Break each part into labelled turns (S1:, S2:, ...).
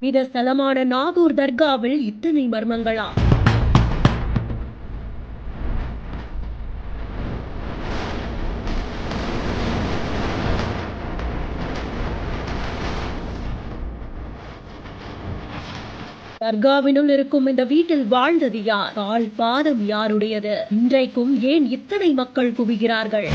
S1: புனித ஸ்தலமான நாகூர் தர்காவில் இத்தனை மர்மங்களா? தர்காவினுள் இருக்கும் இந்த வீட்டில் வாழ்ந்தது யார்? கால் பாதம் யாருடையது? இன்றைக்கும் ஏன் இத்தனை மக்கள் குவிகிறார்கள்?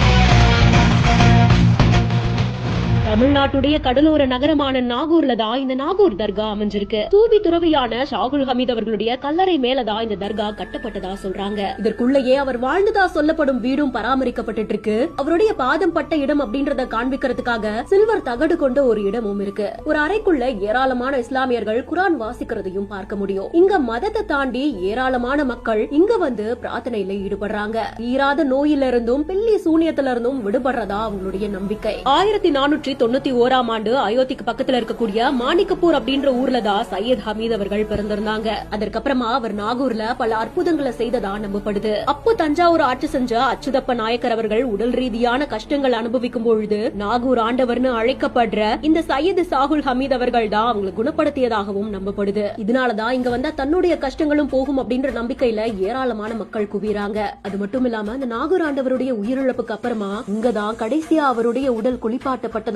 S1: தமிழ்நாட்டுடைய கடலோர நகரமான நாகூர்ல தான் இந்த நாகூர் தர்கா அமைஞ்சிருக்கு. தூபி துறவியான ஷாகுல் ஹமீத் அவர்களுடைய கல்லறை மேலதான் இந்த தர்கா கட்டப்பட்டதா சொல்றாங்க. இதற்குள்ளேயே அவர் வாழ்ந்ததா சொல்லப்படும் வீடும் பராமரிக்கப்பட்டு இருக்கு அவருடைய பாதம் பட்ட இடம் அப்படின்றத காண்பிக்கிறதுக்காக சில்வர் தகடு கொண்ட ஒரு இடமும் இருக்கு. ஒரு அறைக்குள்ள ஏராளமான இஸ்லாமியர்கள் குரான் வாசிக்கிறதையும் பார்க்க முடியும். இங்க மதத்தை தாண்டி ஏராளமான மக்கள் இங்க வந்து பிரார்த்தனையில ஈடுபடுறாங்க. தீராத நோயில இருந்தும் பில்லி சூனியத்திலிருந்தும் விடுபடுறதா அவங்களுடைய நம்பிக்கை. ஆயிரத்தி நானூற்றி தொண்ணூத்தி ஓராம் ஆண்டு அயோத்திக்கு பக்கத்துல இருக்கக்கூடிய மாணிக்கப்பூர் அப்படின்ற ஊர்ல தான் சையத் ஹமீத் அவர்கள் பிறந்திருந்தாங்க. அதற்கப்புறமா அவர் நாகூர்ல பல அற்புதங்களை செய்ததா நம்பப்படுது. அப்போ தஞ்சாவூர் ஆட்சி செஞ்ச அச்சுதப்ப நாயக்கர் அவர்கள் உடல் ரீதியான கஷ்டங்கள் அனுபவிக்கும் பொழுது நாகூர் ஆண்டவர்னு அழைக்கப்படுற இந்த சையது சாகுல் ஹமீத் அவர்கள் தான் அவங்களை குணப்படுத்தியதாகவும் நம்பப்படுது. இதனாலதான் இங்க வந்தா தன்னுடைய கஷ்டங்களும் போகும் அப்படின்ற நம்பிக்கையில ஏராளமான மக்கள் குவிறாங்க. அது மட்டும் இல்லாம இந்த நாகூர் ஆண்டவருடைய உயிரிழப்புக்கு அப்புறமா இங்கதான் கடைசியா அவருடைய உடல்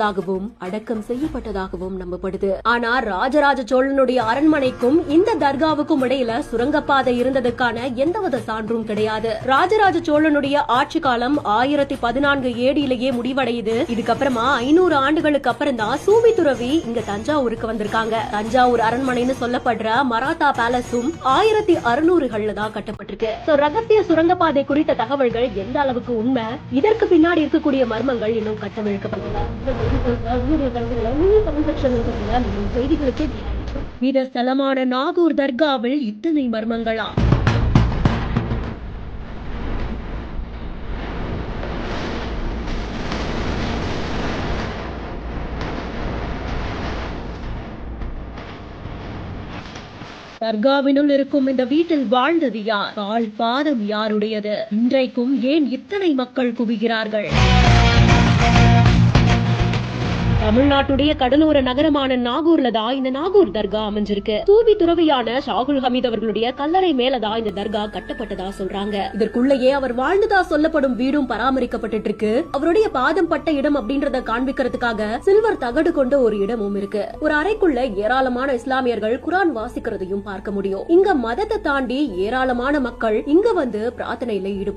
S1: குளிப்பாட்டப்பட்டதாகவும் அடக்கம் செய்யப்பட்டதாகவும் நம்பப்படுது. ஆனா ராஜராஜ சோழனுடைய அரண்மனைக்கும் இந்த தர்காவுக்கும் இடையில சுரங்கப்பாதை இருந்ததுக்கான எந்தவித சான்றும் கிடையாது. ராஜராஜ சோழனுடைய ஆட்சி காலம் ஆயிரத்தி பதினான்கு ஏடியிலேயே முடிவடையுது. இதுக்கப்புறமா ஐநூறு ஆண்டுகளுக்கு அப்புறம் தான் சூவி துறவி இங்க தஞ்சாவூருக்கு வந்திருக்காங்க. தஞ்சாவூர் அரண்மனைன்னு சொல்லப்படுற மராத்தா பேலஸும் ஆயிரத்தி அறுநூறுகள்ல தான் கட்டப்பட்டிருக்கு. ரகசிய சுரங்கப்பாதை குறித்த தகவல்கள் எந்த அளவுக்கு உண்மை? இதற்கு பின்னாடி இருக்கக்கூடிய மர்மங்கள் இன்னும் கட்டவிழ்க்கப்படல செய்திகளுக்கு நாகூர் தர்காவில் இத்தனை மர்மங்களா? தர்காவினுள் இருக்கும் இந்த வீட்டில் வாழ்ந்தது யார்? கால் பாதம் யாருடையது? இன்றைக்கும் ஏன் இத்தனை மக்கள் குவிகிறார்கள்? தமிழ்நாட்டுடைய கடலோர நகரமான நாகூர்ல தான் இந்த நாகூர் தர்கா அமைஞ்சிருக்கு. தூபி துறவியான ஷாகுல் ஹமீத் அவர்களுடைய கல்லறை மேலதான் இந்த தர்கா கட்டப்பட்டதா சொல்றாங்க. இதற்குள்ளேயே அவர் வாழ்ந்ததா சொல்லப்படும் வீடும் பராமரிக்கப்பட்டு இருக்கு அவருடைய பாதம் பட்ட இடம் அப்படின்றத காண்பிக்கிறதுக்காக சில்வர் தகடு கொண்ட ஒரு இடமும் இருக்கு. ஒரு அறைக்குள்ள ஏராளமான இஸ்லாமியர்கள் குரான் வாசிக்கிறதையும் பார்க்க முடியும். இங்க மதத்தை தாண்டி ஏராளமான மக்கள் இங்க வந்து பிரார்த்தனையில ஈடுபடும்